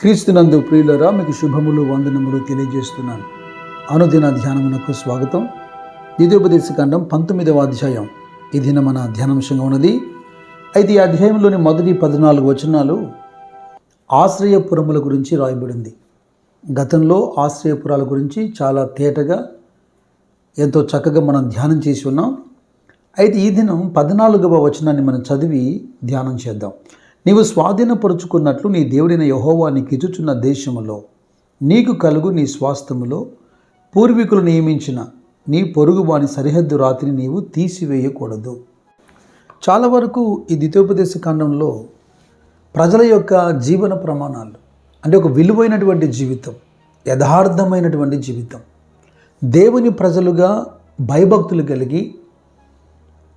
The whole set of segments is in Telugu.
క్రీస్తునందు ప్రియులరా మీకు శుభములు వందనములు తెలియజేస్తున్నాను. అనుదిన ధ్యానమునకు స్వాగతం. ద్వితీయోపదేశకాండం పంతొమ్మిదవ అధ్యాయం. ఇది మన ధ్యానాంశంగా ఉన్నది. అయితే ఈ అధ్యాయంలోని మొదటి పద్నాలుగు వచనాలు ఆశ్రయపురముల గురించి రాయబడింది. గతంలో ఆశ్రయపురాల గురించి చాలా తేటగా ఎంతో చక్కగా మనం ధ్యానం చేసి ఉన్నాం. అయితే ఈ దినం పద్నాలుగవ వచనాన్ని మనం చదివి ధ్యానం చేద్దాం. నీవు స్వాధీనపరుచుకున్నట్లు నీ దేవుడైన యహోవా నీకు ఇచ్చుచున్న దేశములో నీకు కలుగు నీ స్వాస్థ్యములో పూర్వీకులు నియమించిన నీ పొరుగు వాని సరిహద్దు రాతిని నీవు తీసివేయకూడదు. చాలా వరకు ఈ ద్వితోపదేశ కాండంలో ప్రజల యొక్క జీవన ప్రమాణాలు అంటే ఒక విలువైనటువంటి జీవితం యథార్థమైనటువంటి జీవితం దేవుని ప్రజలుగా భయభక్తులు కలిగి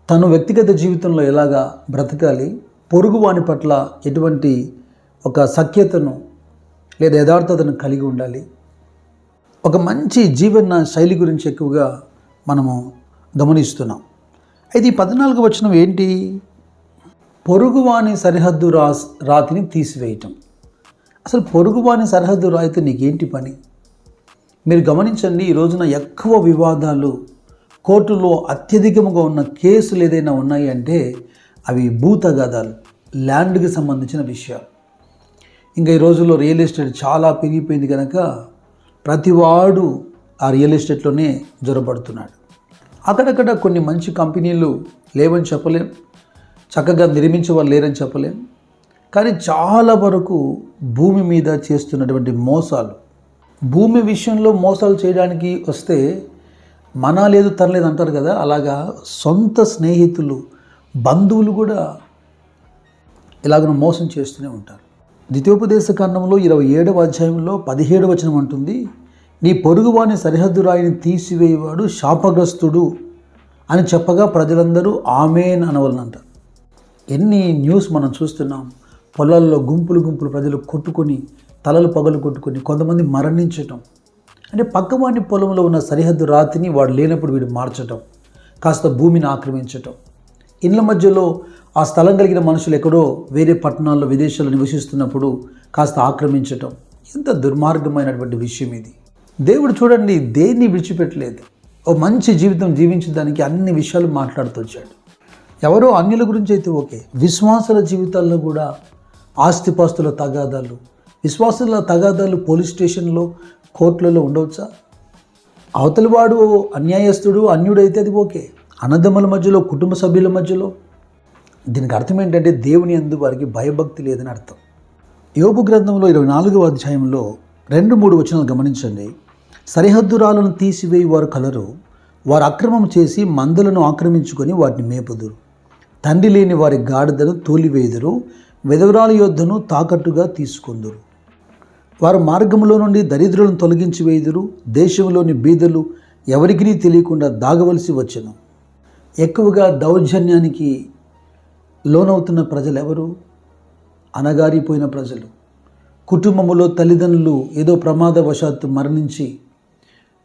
తను వ్యక్తిగత జీవితంలో ఎలాగా బ్రతకాలి పొరుగువాని పట్ల ఎటువంటి ఒక సఖ్యతను లేదా యథార్థతను కలిగి ఉండాలి. ఒక మంచి జీవన శైలి గురించి ఎక్కువగా మనము గమనిస్తున్నాం. అయితే ఈ పద్నాలుగు వచనం ఏంటి? పొరుగువాని సరిహద్దు రా రాతిని తీసివేయటం. అసలు పొరుగువాని సరిహద్దు రాయితే నీకేంటి పని? మీరు గమనించండి ఈ రోజున ఎక్కువ వివాదాలు కోర్టులో అత్యధికముగా ఉన్న కేసులు ఏదైనా ఉన్నాయి అంటే అవి భూతగాదాలు ల్యాండ్కి సంబంధించిన విషయాలు. ఇంకా ఈ రోజుల్లో రియల్ ఎస్టేట్ చాలా పెరిగిపోయింది కనుక ప్రతివాడు ఆ రియల్ ఎస్టేట్లోనే జొరబడుతున్నాడు. అక్కడక్కడ కొన్ని మంచి కంపెనీలు లేవని చెప్పలేం. చక్కగా నిర్మించే వాళ్ళు లేరని చెప్పలేం. కానీ చాలా వరకు భూమి మీద చేస్తున్నటువంటి మోసాలు. భూమి విషయంలో మోసాలు చేయడానికి వస్తే మన లేదు తనలేదు అంటారు కదా అలాగా సొంత స్నేహితులు బంధువులు కూడా ఇలాగను మోసం చేస్తూనే ఉంటారు. ద్వితీయోపదేశ కాండంలో ఇరవై ఏడవ అధ్యాయంలో పదిహేడవ వచనం అంటుంది నీ పొరుగువాని సరిహద్దు రాయిని తీసివేయవాడు శాపగ్రస్తుడు అని చెప్పగా ప్రజలందరూ ఆమెన్ అనవలనంట. ఎన్ని న్యూస్ మనం చూస్తున్నాం పొలాల్లో గుంపులు గుంపులు ప్రజలు కొట్టుకొని తలలు పగలు కొట్టుకొని కొంతమంది మరణించటం. అంటే పక్కవాని పొలంలో ఉన్న సరిహద్దు రాతిని వాడు లేనప్పుడు వీడు మార్చటం కాస్త భూమిని ఆక్రమించటం. ఇళ్ళ మధ్యలో ఆ స్థలం కలిగిన మనుషులు ఎక్కడో వేరే పట్టణాల్లో విదేశాల్లో నివసిస్తున్నప్పుడు కాస్త ఆక్రమించటం. ఎంత దుర్మార్గమైనటువంటి విషయం ఇది. దేవుడు చూడండి దేన్ని విడిచిపెట్టలేదు. ఓ మంచి జీవితం జీవించడానికి అన్ని విషయాలు మాట్లాడుతూ వచ్చాడు. ఎవరో అన్యుల గురించి అయితే ఓకే. విశ్వాసుల జీవితాల్లో కూడా ఆస్తిపాస్తుల తగాదాలు. విశ్వాసుల తగాదాలు పోలీస్ స్టేషన్లో కోర్టులలో ఉండవచ్చా? అవతలివాడు అన్యాయస్తుడు అన్యుడైతే అది ఓకే. అన్నదమ్ముల మధ్యలో కుటుంబ సభ్యుల మధ్యలో. దీనికి అర్థం ఏంటంటే దేవుని అందు వారికి భయభక్తి లేదని అర్థం. యోపు గ్రంథంలో ఇరవై నాలుగవ అధ్యాయంలో రెండు మూడు వచనాలు గమనించండి. సరిహద్దురాలను తీసివేయి వారు కలరు వారు అక్రమం చేసి మందలను ఆక్రమించుకొని వాటిని మేపుదురు. తండ్రి లేని వారి గాడిదను తోలివేయుదురు విధవరాల యొద్దను తాకట్టుగా తీసుకుందురు. వారు మార్గంలో నుండి దరిద్రులను తొలగించి వేయుదురు దేశంలోని బీదలు ఎవరికీ తెలియకుండా దాగవలసి వచ్చను. ఎక్కువగా దౌర్జన్యానికి లోనవుతున్న ప్రజలు ఎవరు అనగారిపోయిన ప్రజలు. కుటుంబములో తల్లిదండ్రులు ఏదో ప్రమాదవశాత్తు మరణించి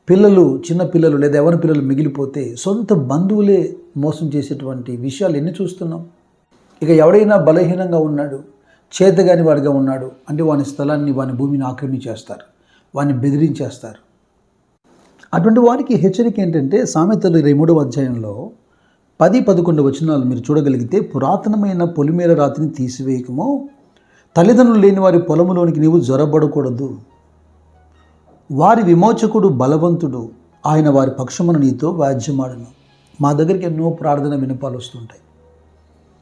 పిల్లలు చిన్న పిల్లలు లేదా ఎవరి పిల్లలు మిగిలిపోతే సొంత బంధువులే మోసం చేసేటువంటి విషయాలు ఎన్ని చూస్తున్నాం? ఇక ఎవడైనా బలహీనంగా ఉన్నాడు చేతగాని వాడిగా ఉన్నాడు అంటే వాని స్థలాన్ని వాని భూమిని ఆక్రమించేస్తారు వాని బెదిరించేస్తారు. అటువంటి వారికి హెచ్చరిక ఏంటంటే సామెతలు ఇరవై మూడవ అధ్యాయంలో పది పదకొండు వచనాలు మీరు చూడగలిగితే పురాతనమైన పొలిమేర రాతిని తీసివేయకమో తల్లిదండ్రులు లేని వారి పొలములోనికి నీవు జ్వరబడకూడదు వారి విమోచకుడు బలవంతుడు ఆయన వారి పక్షమున నీతో వాద్యమాడను. మా దగ్గరికి ఎన్నో ప్రార్థన వినపాలు వస్తుంటాయి.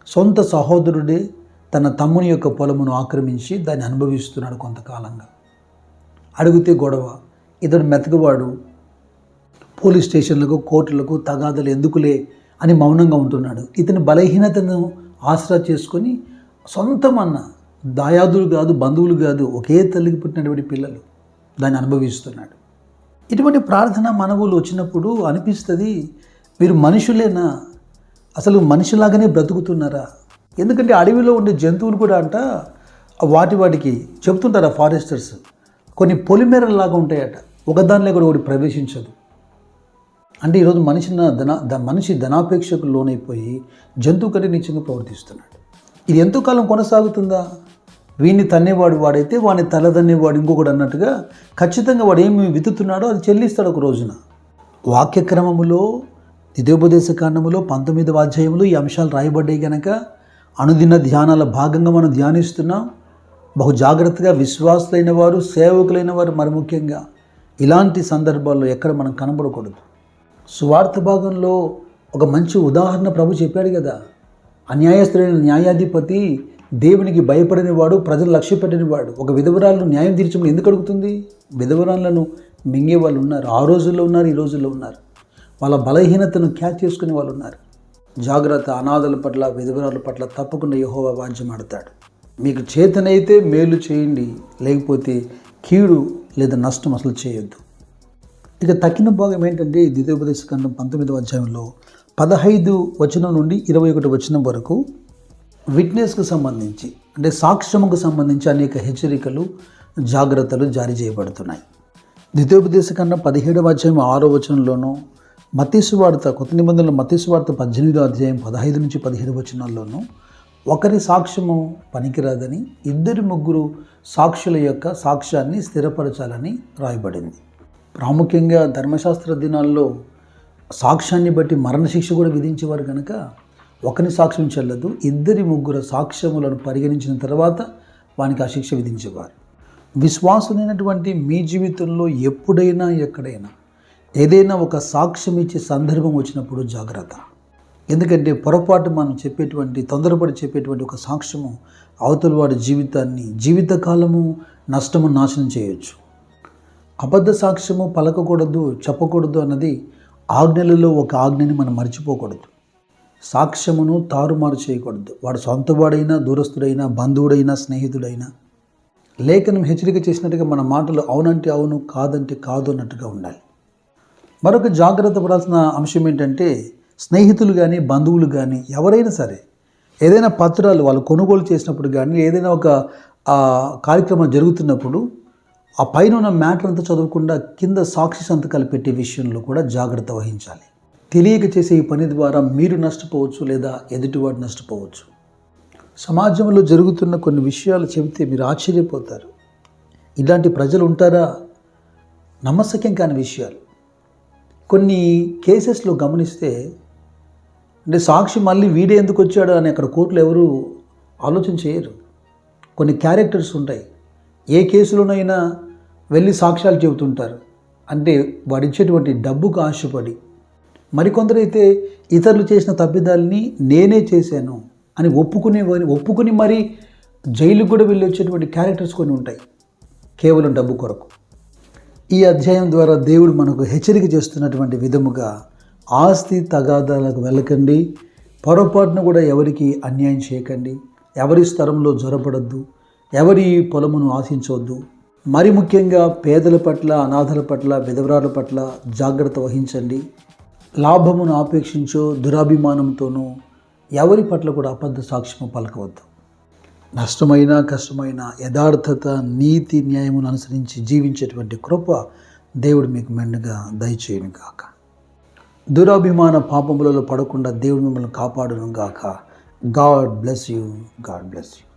సొంత సహోదరుడే తన తమ్ముని యొక్క పొలమును ఆక్రమించి దాన్ని అనుభవిస్తున్నాడు కొంతకాలంగా. అడిగితే గొడవ ఇతడు మెతకవాడు పోలీస్ స్టేషన్లకు కోర్టులకు తగాదలు ఎందుకులే? అని మౌనంగా ఉంటున్నాడు. ఇతని బలహీనతను ఆసరా చేసుకొని సొంతమన్న దాయాదులు కాదు బంధువులు కాదు ఒకే తల్లికి పుట్టినటువంటి పిల్లలు దాన్ని అనుభవిస్తున్నాడు. ఇటువంటి ప్రార్థన మనవులు వచ్చినప్పుడు అనిపిస్తుంది మీరు మనుషులేనా? అసలు మనిషిలాగానే బ్రతుకుతున్నారా? ఎందుకంటే అడవిలో ఉండే జంతువులు కూడా అంట వాటి వాటికి చెప్తుంటారు ఆ ఫారెస్టర్స్ కొన్ని పొలిమేరల్లాగా ఉంటాయట. ఒకదానిలో కూడా ఒకటి ప్రవేశించదు. అంటే ఈరోజు మనిషి ధన ద- మనిషి ధనాపేక్షకు లోనైపోయి జంతువు కంటే నీచంగా ప్రవర్తిస్తున్నాడు. ఇది ఎంతో కాలం కొనసాగుతుందా? వీడిని తన్నేవాడు వాడైతే వాడిని తలదన్నేవాడు ఇంకొకడు అన్నట్టుగా ఖచ్చితంగా వాడు ఏమి వితుతున్నాడో అది చెల్లిస్తాడు ఒక రోజున. వాక్యక్రమములో నిధోపదేశ కాండములో పంతొమ్మిదవ అధ్యాయంలో ఈ అంశాలు రాయబడ్డాయి కనుక అనుదిన ధ్యానాల భాగంగా మనం ధ్యానిస్తున్నాం. బహు జాగ్రత్తగా విశ్వాసులైన వారు సేవకులైన వారు మరి ముఖ్యంగా ఇలాంటి సందర్భాల్లో ఎక్కడ మనం కనబడకూడదు. స్వార్థ భాగంలో ఒక మంచి ఉదాహరణ ప్రభు చెప్పాడు కదా. అన్యాయస్తులైన న్యాయాధిపతి దేవునికి భయపడని వాడు ప్రజలు లక్ష్య పెట్టని వాడు ఒక విధవరాలను న్యాయం తీర్చమని ఎందుకు అడుగుతుంది? విధవరాలను మింగే వాళ్ళు ఉన్నారు ఆ రోజుల్లో ఉన్నారు ఈ రోజుల్లో ఉన్నారు. వాళ్ళ బలహీనతను క్యాచ్ చేసుకునే వాళ్ళు ఉన్నారు. జాగ్రత్త అనాథల పట్ల విధవరాల పట్ల తప్పకుండా యహోవా వాంఛం మీకు చేతనైతే మేలు చేయండి లేకపోతే కీడు లేదా నష్టం అసలు చేయొద్దు. ఇక తక్కిన భాగం ఏంటంటే ద్వితీయోపదేశ ఖండం పంతొమ్మిదవ అధ్యాయంలో పదహైదు వచనం నుండి ఇరవై ఒకటి వచనం వరకు విట్నెస్కు సంబంధించి అంటే సాక్ష్యముకు సంబంధించి అనేక హెచ్చరికలు జాగ్రత్తలు జారీ చేయబడుతున్నాయి. ద్వితీయోపదేశ ఖండం పదిహేడవ అధ్యాయం ఆరో వచనంలోనూ మతీసు వార్త కొత్త నిబంధనలు మతీసు వార్త పద్దెనిమిదో అధ్యాయం పదహైదు నుంచి పదిహేడు వచనాల్లోనూ ఒకరి సాక్ష్యము పనికిరాదని ఇద్దరు ముగ్గురు సాక్షుల యొక్క సాక్ష్యాన్ని స్థిరపరచాలని రాయబడింది. ప్రాముఖ్యంగా ధర్మశాస్త్ర దినాల్లో సాక్ష్యాన్ని బట్టి మరణశిక్ష కూడా విధించేవారు కనుక ఒకరిని సాక్ష్యం చెల్లదు ఇద్దరి ముగ్గురు సాక్ష్యములను పరిగణించిన తర్వాత వానికి ఆ శిక్ష విధించేవారు. విశ్వాసులైనటువంటి మీ జీవితంలో ఎప్పుడైనా ఎక్కడైనా ఏదైనా ఒక సాక్ష్యం ఇచ్చే సందర్భం వచ్చినప్పుడు జాగ్రత్త. ఎందుకంటే పొరపాటు మనం చెప్పేటువంటి తొందరపడి చెప్పేటువంటి ఒక సాక్ష్యము అవతల వాడి జీవితాన్ని జీవితకాలము నష్టము నాశనం చేయొచ్చు. అబద్ధ సాక్ష్యము పలకకూడదు చెప్పకూడదు అన్నది ఆజ్ఞలలో ఒక ఆజ్ఞని మనం మర్చిపోకూడదు. సాక్ష్యమును తారుమారు చేయకూడదు. వాడు సొంతవాడైనా దూరస్తుడైనా బంధువుడైనా స్నేహితుడైనా. లేఖనం హెచ్చరిక చేసినట్టుగా మన మాటలు అవునంటే అవును కాదంటే కాదు అన్నట్టుగా ఉండాలి. మరొక జాగ్రత్త పడాల్సిన అంశం ఏంటంటే స్నేహితులు కానీ బంధువులు కానీ ఎవరైనా సరే ఏదైనా పత్రాలు వాళ్ళు కొనుగోలు చేసినప్పుడు కానీ ఏదైనా ఒక కార్యక్రమం జరుగుతున్నప్పుడు ఆ పైన ఉన్న మ్యాటర్ అంతా చదవకుండా కింద సాక్షి సంతకాలు పెట్టే విషయంలో కూడా జాగ్రత్త వహించాలి. తెలియక చేసే ఈ పని ద్వారా మీరు నష్టపోవచ్చు లేదా ఎదుటివాడు నష్టపోవచ్చు. సమాజంలో జరుగుతున్న కొన్ని విషయాలు చెబితే మీరు ఆశ్చర్యపోతారు. ఇలాంటి ప్రజలు ఉంటారా? నమ్మశక్యం కాని విషయాలు. కొన్ని కేసెస్లో గమనిస్తే అంటే సాక్షి మళ్ళీ వీడే ఎందుకు వచ్చాడు అని అక్కడ కోర్టులు ఎవరు ఆలోచన చేయరు. కొన్ని క్యారెక్టర్స్ ఉంటాయి. ఏ కేసులోనైనా వెళ్ళి సాక్ష్యాలు చెబుతుంటారు. అంటే వాడిచ్చేటువంటి డబ్బుకు ఆశపడి. మరికొందరైతే ఇతరులు చేసిన తప్పిదాలని నేనే చేశాను అని ఒప్పుకునేవారి ఒప్పుకుని మరి జైలుకు కూడా వెళ్ళి వచ్చేటువంటి క్యారెక్టర్స్ కొన్ని ఉంటాయి. కేవలం డబ్బు కొరకు. ఈ అధ్యాయం ద్వారా దేవుడు మనకు హెచ్చరిక చేస్తున్నటువంటి విధముగా ఆస్తి తగాదాలకు వెళ్ళకండి. పొరపాటున కూడా ఎవరికి అన్యాయం చేయకండి. ఎవరి స్థలంలో జ్వరపడద్దు ఎవరి పొలమును ఆశించవద్దు మరి ముఖ్యంగా పేదల పట్ల అనాథల పట్ల విధవరాల పట్ల జాగ్రత్త వహించండి. లాభమును ఆపేక్షించో దురాభిమానంతోనూ ఎవరి పట్ల కూడా అబద్ధ సాక్ష్యము పలకవద్దు. నష్టమైన కష్టమైన యథార్థత నీతి న్యాయమును అనుసరించి జీవించేటువంటి కృప దేవుడు మీకు మెండుగా దయచేయను గాక. దురాభిమాన పాపములలో పడకుండా దేవుడు మిమ్మల్ని కాపాడును గాక. God bless you. God bless you.